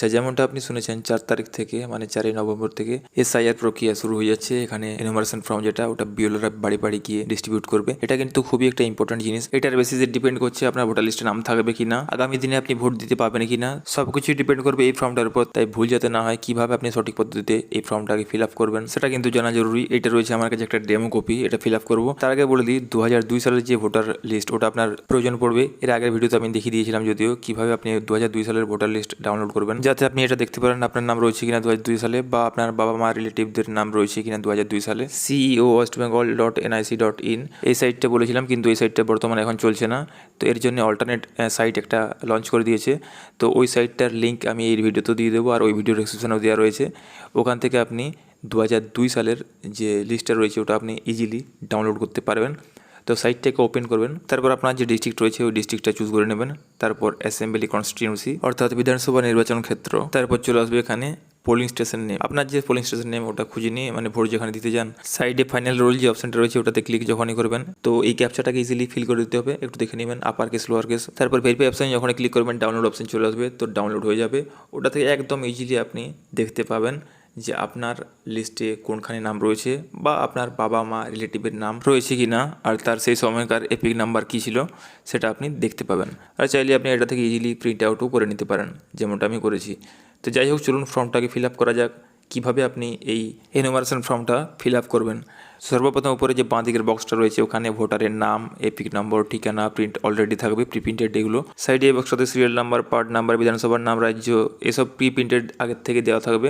আচ্ছা যেমনটা আপনি শুনেছেন, চার তারিখ থেকে মানে চারই নভেম্বর থেকে এসআইআর প্রক্রিয়া শুরু হয়ে যাচ্ছে। এখানে এনুমারেশন ফর্ম যেটা, ওটা বিওলরা বাড়ি বাড়ি গিয়ে ডিস্ট্রিবিউট করবে। এটা কিন্তু খুবই একটা ইম্পর্টেন্ট জিনিস। এটার বেসিসে ডিপেন্ড করছে আপনার ভোটার লিস্টে নাম থাকবে কিনা, আগামী দিনে আপনি ভোট দিতে পারবেন কিনা। সবকিছু ডিপেন্ড করবে এই ফর্মটার উপর। তাই ভুল যাতে না হয়, কীভাবে আপনি সঠিক পদ্ধতিতে এই ফর্মটাকে ফিল আপ করবেন, সেটা কিন্তু জানা জরুরি। এটা রয়েছে আমার কাছে একটা ডেমো কপি এটা ফিল আপ করব। তার আগে বলে দিই দু হাজার দুই সালের যে ভোটার লিস্ট ওটা আপনার প্রয়োজন পড়বে। এর আগের ভিডিওতে আমি দেখিয়ে দিয়েছিলাম যদিও, কীভাবে আপনি দু হাজার দুই সালের ভোটার লিস্ট ডাউনলোড করবেন। যাতে আপনি এটা দেখতে পারেন আপনার নাম রয়েছে কিনা দু দুই সালে বা আপনার বাবা মা, রিলেটিভদের নাম রয়েছে কিনা দু দুই সালে। CEO west Bengal dot NIC dot in এই সাইটটা বলেছিলাম, কিন্তু এই সাইটটা বর্তমানে এখন চলছে না। তো এর জন্য অল্টারনেট সাইট একটা লঞ্চ করে দিয়েছে। তো ওই সাইটটার লিঙ্ক আমি এই ভিডিওতে দিয়ে দেবো, আর ওই ভিডিও ডিসক্রিপশনেও দেওয়া রয়েছে। ওখান থেকে আপনি দু সালের যে লিস্টটা রয়েছে, ওটা আপনি ইজিলি ডাউনলোড করতে পারবেন। তো সাইটটাকে ওপেন করবেন। তারপর আপনার যে ডিস্ট্রিক্ট রয়েছে, ওই ডিস্ট্রিক্টটা চুজ করে নেবেন। তারপর অ্যাসেম্বলি কনস্টিটিউন্সি অর্থাৎ বিধানসভা নির্বাচন ক্ষেত্র। তারপর চলে আসবে এখানে পোলিং স্টেশন নেম আপনার যে পোলিং স্টেশন নেম ওটা খুঁজে নিয়ে মানে ভোট যেখানে দিতে যান সাইডে ফাইনাল রোল যে অপশনটা রয়েছে, ওটাতে ক্লিক যখনই করবেন, তো এই ক্যাপচাটাকে ইজিলি ফিল করে দিতে হবে। একটু দেখে নেবেন আপার কেস লোয়ার কেস তারপর ভেরিফাই অপশন যখন ক্লিক করবেন ডাউনলোড অপশন চলে আসবে, তো ডাউনলোড হয়ে যাবে। ওটা থেকে একদম ইজিলি আপনি দেখতে পাবেন। যে আপনার লিস্টে কোনখানে নাম রয়েছে বা আপনার বাবা মা, রিলেটিভের নাম রয়েছে কি না আর তার সেই সময়কার এপিক নাম্বার কী ছিল সেটা আপনি দেখতে পাবেন। আর চাইলে আপনি এটা থেকে ইজিলি প্রিন্ট আউটও করে নিতে পারেন, যেমনটা আমি করেছি। তো যাই হোক, চলুন ফর্মটাকে ফিল আপ করা যাক। কীভাবে আপনি এই এনুমারেশন ফর্মটা ফিল আপ করবেন? সর্বপ্রথম উপরে যে বাঁ দিকের বক্সটা রয়েছে, ওখানে ভোটারের নাম এপিক নম্বর ঠিকানা প্রিন্ট অলরেডি থাকবে প্রি প্রিন্টেড এগুলো সাইডে বক্সটাতে সিরিয়াল নাম্বার পার্ট নাম্বার বিধানসভার নাম, রাজ্য, এসব প্রি প্রিন্টেড আগের থেকে দেওয়া থাকবে।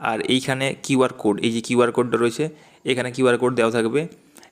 আর এইখানে কিউআর কোড, এই যে কিউআর কোডটা রয়েছে, এখানে কিউআর কোড দেওয়া থাকবে।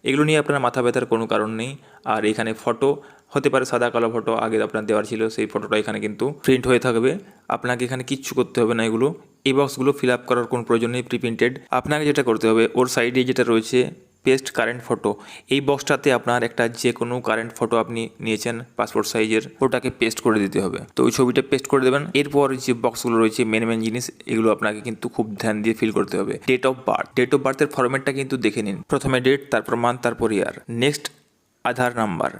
এগুলো নিয়ে আপনার মাথা ব্যথার কোনো কারণ নেই। আর এখানে ফটো, হতে পারে সাদা কালো ফটো, আগে আপনার দেওয়ার ছিল, সেই ফটোটা এখানে কিন্তু প্রিন্ট হয়ে থাকবে। আপনাকে এখানে কিচ্ছু করতে হবে না এগুলো। এই বক্সগুলো ফিল আপ করার কোনো প্রয়োজন নেই প্রিপ্রিন্টেড আপনাকে যেটা করতে হবে, ওর সাইডে যেটা রয়েছে পেস্ট কারেন্ট ফটো এই বক্সটাতে আপনার একটা যে কোনো কারেন্ট ফটো আপনি নিয়েছেন পাসপোর্ট সাইজের ওটাকে পেস্ট করে দিতে হবে। তো ওই ছবিটা পেস্ট করে দেবেন। এরপর যে বক্সগুলো রয়েছে মেন মেন জিনিস, এগুলো আপনাকে কিন্তু খুব ধ্যান দিয়ে ফিল করতে হবে। Date of birth date of বার্থের ফরম্যাটটা কিন্তু দেখে নিন। প্রথমে ডেট তারপর মান্থ তারপর ইয়ার নেক্সট আধার নাম্বার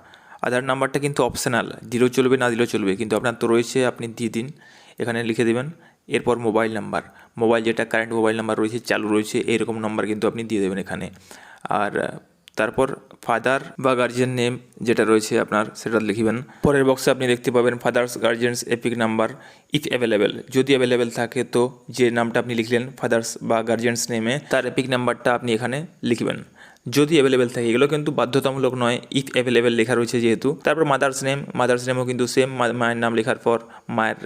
আধার নাম্বারটা কিন্তু অপশনাল দিলেও চলবে, না দিলেও চলবে। কিন্তু আপনার তো রয়েছে, আপনি দিয়ে দিন। এখানে লিখে দেবেন। এরপর মোবাইল নাম্বার মোবাইল যেটা কারেন্ট মোবাইল নাম্বার রয়েছে, চালু রয়েছে, এরকম নাম্বার কিন্তু আপনি দিয়ে দেবেন এখানে। আর তারপর ফাদার বা গার্জিয়ান নেম যেটা রয়েছে আপনার, সেটা লিখবেন। পরের বক্সে আপনি দেখতে পাবেন father's guardian's EPIC number if available যদি অ্যাভেলেবেল থাকে তো যে নামটা আপনি লিখলেন ফাদার্স বা গার্জিয়ানস নেমে তার এপিক নাম্বারটা আপনি এখানে লিখবেন। যদি অ্যাভেলেবেল থাকে, এগুলো কিন্তু বাধ্যতামূলক নয় ইফ অ্যাভেলেবেল লেখা রয়েছে যেহেতু। তারপর মাদার্স নেম মাদার্স নেমও কিন্তু সেম মায়ের নাম লেখার পর মায়ের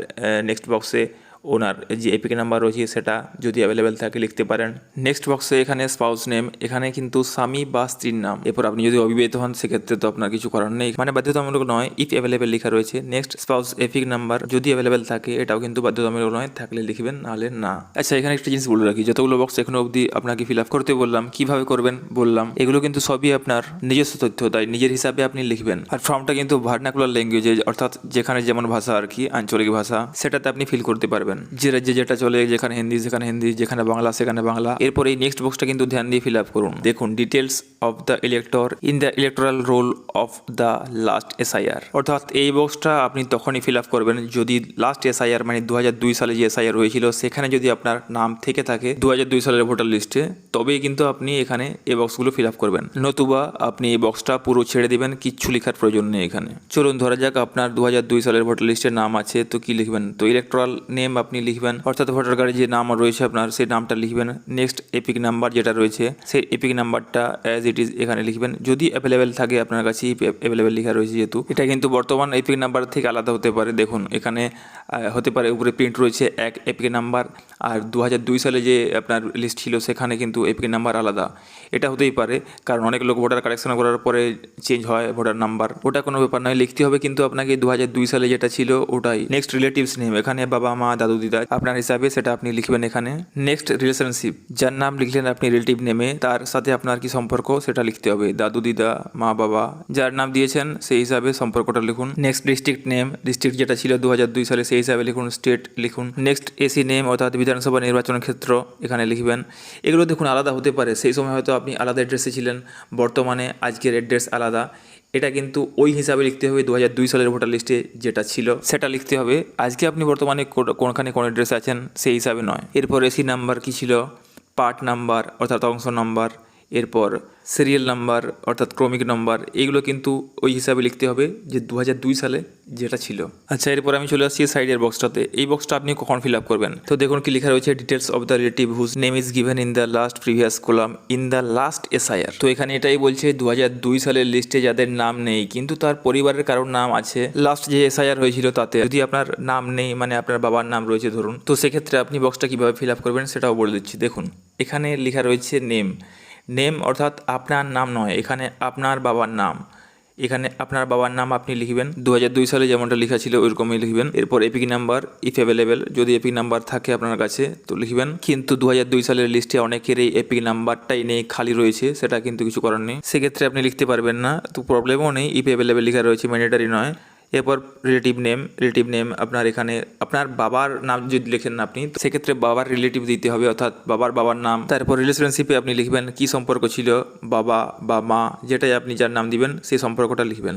নেক্সট বক্সে ওনার যে এপিক নাম্বার রয়েছে সেটা যদি অ্যাভেলেবেল থাকে লিখতে পারেন। নেক্সট বক্সে এখানে স্পাউস নেম এখানে কিন্তু স্বামী বা স্ত্রীর নাম। এরপর আপনি যদি অবিবাহিত হন, সেক্ষেত্রে তো আপনার কিছু করার নেই। মানে বাধ্যতামূলক নয় ইফ অ্যাভেলেবেল লেখা রয়েছে। নেক্সট স্পাউস এপিক নাম্বার যদি অ্যাভেলেবেল থাকে, এটাও কিন্তু বাধ্যতামূলক নয়, থাকলে লিখবেন, নাহলে না। আচ্ছা এখানে একটা জিনিস বলে রাখি, যতগুলো বক্স এখনও অবধি আপনাকে ফিল আপ করতে বললাম, কীভাবে করবেন বললাম, এগুলো কিন্তু সবই আপনার নিজস্ব তথ্য, তাই নিজের হিসাবে আপনি লিখবেন। আর ফর্মটা কিন্তু ভার্নাকুলার ল্যাঙ্গুয়েজে অর্থাৎ যেখানে যেমন ভাষা আর কি, আঞ্চলিক ভাষা, সেটাতে আপনি ফিল করতে পারবেন। যে রাজ্যে যেটা চলে, যেখানে হিন্দি যেখানে হিন্দি, যেখানে বাংলা, সেখানে বাংলা। এরপর এই নেক্সট বক্সটা কিন্তু ধ্যান দিয়ে ফিল আপ করুন। দেখুন details of the elector in the electoral roll of the last SIR অর্থাৎ এই বক্সটা আপনি তখনই ফিল আপ করবেন যদি লাস্ট এসআইআর মানে দু সালে যে এসআইআর হয়েছিল, সেখানে যদি আপনার নাম থেকে থাকে দু দুই সালের ভোটার লিস্টে তবেই কিন্তু আপনি এখানে এই বক্সগুলো ফিল আপ করবেন। নতুবা আপনি এই বক্সটা পুরো ছেড়ে দেবেন, কিচ্ছু লেখার প্রয়োজন নেই এখানে। চলুন ধরা যাক আপনার দু দুই সালের ভোটার লিস্টে নাম আছে, তো কি লিখবেন? তো ইলেকট্রাল নেম আপনি লিখবেন। অর্থাৎ ভোটার কার্ডে যে নাম রয়েছে আপনার, সেই নামটা লিখবেন। নেক্সট এপিক নাম্বার যেটা রয়েছে, সেই এপিক নাম্বারটা অ্যাজ ইট ইজ এখানে লিখবেন। যদি অ্যাভেলেবেল থাকে আপনার কাছে অ্যাভেলেবেল লেখা রয়েছে যেহেতু। এটা কিন্তু বর্তমান এপিক নাম্বার থেকে আলাদা হতে পারে। দেখুন, এখানে হতে পারে উপরে প্রিন্ট রয়েছে এক এপিক নাম্বার আর দু সালে যে আপনার লিস্ট ছিল, সেখানে কিন্তু এপিক নাম্বার আলাদা। এটা হতেই পারে, কারণ অনেক লোক ভোটার কারেকশন করার পরে চেঞ্জ হয় ভোটার নাম্বার ওটা কোনো ব্যাপার নয়, লিখতে হবে, কিন্তু আপনাকে দু সালে যেটা ছিল, ওটাই। নেক্সট রিলেটিভস নেম এখানে বাবা মা দাদু দিদা, আপনার হিসাবে সেটা আপনি লিখবেন এখানে। নেক্সট রিলেশনশিপ যার নাম লিখলেন আপনি রিলেটিভ নেমে তার সাথে আপনার কি সম্পর্ক সেটা লিখতে হবে। দাদু দিদা, মা বাবা, যার নাম দিয়েছেন সেই হিসাবে সম্পর্কটা লিখুন। নেক্সট ডিস্ট্রিক্ট নেম ডিস্ট্রিক্ট যেটা ছিল দু সালে সেই হিসাবে লিখুন স্টেট লিখুন। নেক্সট এসি নেম অর্থাৎ বিধানসভা নির্বাচন ক্ষেত্র এখানে লিখবেন। এগুলো দেখুন আলাদা হতে পারে, সেই সময় হয়তো আপনি আলাদা অ্যাড্রেসে ছিলেন, বর্তমানে আজকের অ্যাড্রেস আলাদা। এটা কিন্তু ওই হিসাবে লিখতে হবে দু হাজার দুই সালের ভোটার লিস্টে যেটা ছিল, সেটা লিখতে হবে। আজকে আপনি বর্তমানে কোনখানে কোন অ্যাড্রেসে আছেন সেই হিসাবে নয়। এরপর এসি নাম্বার কী ছিল? পার্ট নাম্বার, অর্থাৎ অংশ নাম্বার এরপর সিরিয়াল নাম্বার অর্থাৎ ক্রমিক নাম্বার এইগুলো কিন্তু ওই হিসাবে লিখতে হবে যে দু সালে যেটা ছিল। আচ্ছা এরপর আমি চলে আসছি সাইডের বক্সটাতে এই বক্সটা আপনি কখন ফিল আপ করবেন? তো দেখুন কি লেখা রয়েছে details of the relative whose name is given in the last previous column in the last SIR তো এখানে এটাই বলছে দু সালের লিস্টে যাদের নাম নেই, কিন্তু তার পরিবারের কারোর নাম আছে। লাস্ট যে এসআইআর হয়েছিল তাতে, যদি আপনার নাম নেই মানে আপনার বাবার নাম রয়েছে ধরুন, তো সেক্ষেত্রে আপনি বক্সটা কীভাবে ফিল আপ করবেন সেটাও বলে দিচ্ছি। দেখুন, এখানে লেখা রয়েছে নেম নেম অর্থাৎ আপনার নাম নয়, এখানে আপনার বাবার নাম। এখানে আপনার বাবার নাম আপনি লিখবেন। দু সালে যেমনটা লেখা ছিল, ওইরকমই লিখবেন। এরপর এপিক নাম্বার ইফ অ্যাভেলেবেল যদি এপিক নাম্বার থাকে আপনার কাছে, তো লিখবেন। কিন্তু দু সালের লিস্টে অনেকের এই এপিক নাম্বারটাই নেই, খালি রয়েছে, সেটা কিন্তু কিছু করার নেই। সেক্ষেত্রে আপনি লিখতে পারবেন না, তো প্রবলেমও নেই। ইফ অ্যাভেলেবেল লেখা রয়েছে ম্যান্ডেটারি নয়। এরপর রিলেটিভ নেম রিলেটিভ নেম আপনার এখানে, আপনার বাবার নাম যদি লেখেন আপনি সেক্ষেত্রে বাবার রিলেটিভ দিতে হবে, অর্থাৎ বাবার বাবার নাম। তারপর রিলেশনশিপে আপনি লিখবেন কি সম্পর্ক ছিল, বাবা বা মা, যেটাই আপনি যার নাম দিবেন, সেই সম্পর্কটা লিখবেন।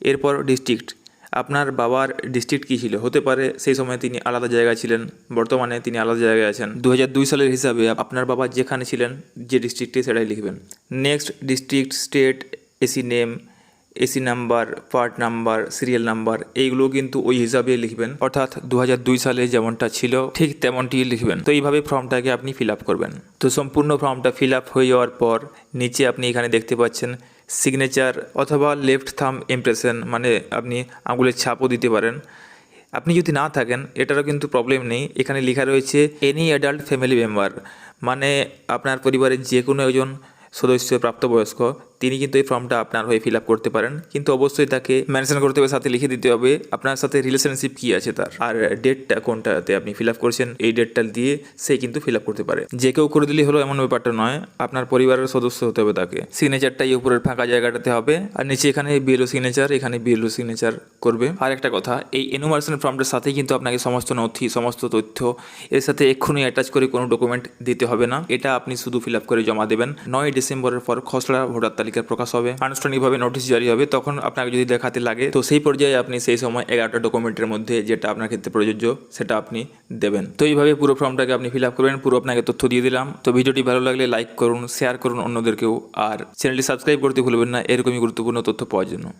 এরপর ডিস্ট্রিক্ট আপনার বাবার ডিস্ট্রিক্ট কী ছিল? হতে পারে সেই সময় তিনি আলাদা জায়গায় ছিলেন, বর্তমানে তিনি আলাদা জায়গায় আছেন। দু সালের হিসাবে আপনার বাবা যেখানে ছিলেন, যে ডিস্ট্রিক্টে সেটাই লিখবেন। Next district state AC name AC number part number serial number এইগুলো কিন্তু ওই হিসাবে লিখবেন। অর্থাৎ দু সালে যেমনটা ছিল, ঠিক তেমনটি লিখবেন। তো এইভাবে ফর্মটাকে আপনি ফিল করবেন। তো সম্পূর্ণ ফর্মটা ফিল হয়ে যাওয়ার পর নিচে আপনি এখানে দেখতে পাচ্ছেন সিগনেচার অথবা লেফট থাম ইমপ্রেশন মানে আপনি আঙুলের ছাপও দিতে পারেন। আপনি যদি না থাকেন, এটারও কিন্তু প্রবলেম নেই। এখানে লেখা রয়েছে এনি অ্যাডাল্ট ফ্যামিলি মেম্বার মানে আপনার পরিবারের যে কোনো একজন সদস্য প্রাপ্তবয়স্ক তিনি কিন্তু এই ফর্মটা আপনার হয়ে ফিল আপ করতে পারেন। কিন্তু অবশ্যই তাকে মেনশন করতে হবে, সাথে লিখে দিতে হবে আপনার সাথে রিলেশনশিপ কী আছে তার। আর ডেটটা কোনটাতে আপনি ফিল আপ করছেন, এই ডেটটা দিয়ে সে কিন্তু ফিল আপ করতে পারে। যে কেউ করে দিলেই হলো এমন ব্যাপারটা নয়, আপনার পরিবারের সদস্য হতে হবে তাকে। সিগনেচারটা এই উপরের ফাঁকা জায়গাটাতে হবে, আর নিচে এখানে বিএলও সিগনেচার এখানে বিএলও সিগনেচার করবে। আর একটা কথা, এই এনুমারেশন ফর্মটার সাথে কিন্তু আপনাকে সমস্ত নথি, সমস্ত তথ্য, এর সাথে এক্ষুনি অ্যাটাচ করে কোনো ডকুমেন্ট দিতে হবে না। এটা আপনি শুধু ফিল আপ করে জমা দেবেন। নয় ডিসেম্বরের পর খসড়া ভোটার তালিকা প্রকাশ হবে, আনুষ্ঠানিকভাবে নোটিশ জারি হবে, তখন আপনাকে যদি দেখাতে লাগে, তো সেই পর্যায়ে আপনি সেই সময় এগারোটা ডকুমেন্টের মধ্যে যেটা আপনার ক্ষেত্রে প্রযোজ্য, সেটা আপনি দেবেন। তো এইভাবে পুরো ফর্মটাকে আপনি ফিল আপ করবেন, পুরো আপনাকে তথ্য দিয়ে দিলাম। তো ভিডিওটি ভালো লাগলে লাইক করুন শেয়ার করুন অন্যদেরকেও, আর চ্যানেলটি সাবস্ক্রাইব করতে ভুলবেন না, এরকমই গুরুত্বপূর্ণ তথ্য পাওয়ার জন্য।